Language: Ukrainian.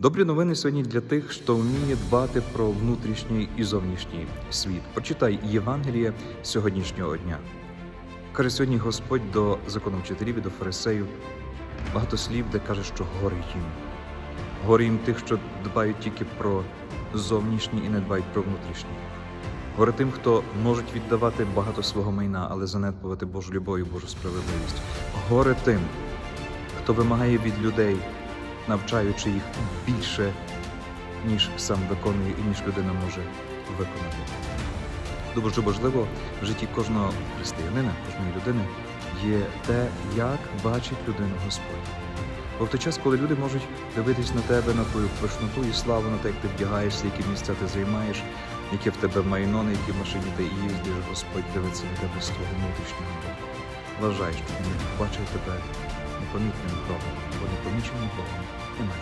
Добрі новини сьогодні для тих, хто вміє дбати про внутрішній і зовнішній світ. Прочитай Євангеліє сьогоднішнього дня. Каже сьогодні Господь до законовчителів і до фарисеїв багато слів, де каже, що горе їм. Горе їм тих, що дбають тільки про зовнішній і не дбають про внутрішній. Горе тим, хто можуть віддавати багато свого майна, але занедбувати Божу любов і Божу справедливість. Горе тим, хто вимагає від людей, навчаючи їх більше, ніж сам виконує і ніж людина може виконати. Дуже важливо в житті кожного християнина, кожної людини є те, як бачить людину Господь. Бо в той час, коли люди можуть дивитись на тебе, на твою пишноту і славу, на те, як ти вдягаєшся, які місця ти займаєш, яке в тебе майно, на якій машині ти їздиш, Господь дивиться на тебе з твого внутрішнього боку. Вважай, що він бачив тебе непомітним кроком або непоміченим кроком не.